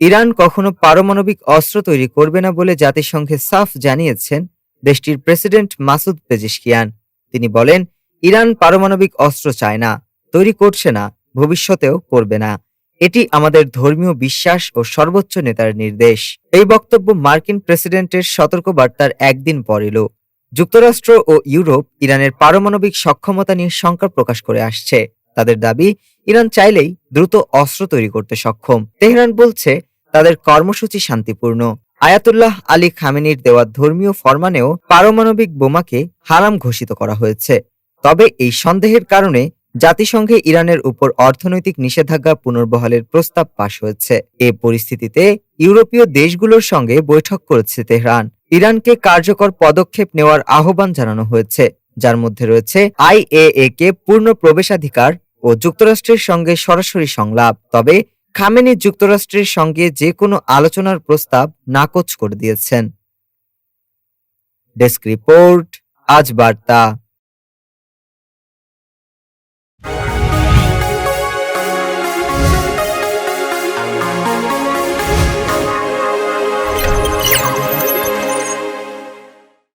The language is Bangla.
ইরান কখনো পারমাণবিক অস্ত্র তৈরি করবে না বলে জাতিসংঘে সাফ জানিয়েছেন দেশটির প্রেসিডেন্ট মাসুদ পেজিশকিয়ান। তিনি বলেন, ইরান পারমাণবিক অস্ত্র চায় না, তৈরি করছে না, ভবিষ্যতেও করবে না। এটি আমাদের ধর্মীয় বিশ্বাস ও সর্বোচ্চ নেতার নির্দেশ। এই বক্তব্য মার্কিন প্রেসিডেন্টের সতর্কবার্তার একদিন পর এলো। যুক্তরাষ্ট্র ও ইউরোপ ইরানের পারমাণবিক সক্ষমতা নিয়ে শঙ্কা প্রকাশ করে আসছে। তাদের দাবি ইরান চাইলেই দ্রুত অস্ত্র তৈরি করতে সক্ষম। তেহরান বলছে, তাদের কর্মসূচি শান্তিপূর্ণ। আয়াতুল্লাহ আলী খামেনির দেওয়া ধর্মীয় ফরমানেও পারমাণবিক বোমাকে হারাম ঘোষিত করা হয়েছে। তবে এই সন্দেহের কারণে জাতিসংঘে ইরানের উপর অর্থনৈতিক নিষেধাজ্ঞা পুনর্বহালের প্রস্তাব পাশ হয়েছে। এ পরিস্থিতিতে ইউরোপীয় দেশগুলোর সঙ্গে বৈঠক করেছে তেহরান। ইরানকে কার্যকর পদক্ষেপ নেওয়ার আহ্বান জানানো হয়েছে। যার মধ্যে রয়েছে আইএএ কে পূর্ণ প্রবেশাধিকার ও যুক্তরাষ্ট্রের সঙ্গে সরাসরি সংলাপ, তবে খামেনি যুক্তরাষ্ট্রের সঙ্গে যে কোনো আলোচনার প্রস্তাব নাকচ করে দিয়েছেন। ডেস্ক রিপোর্ট, আজ বার্তা।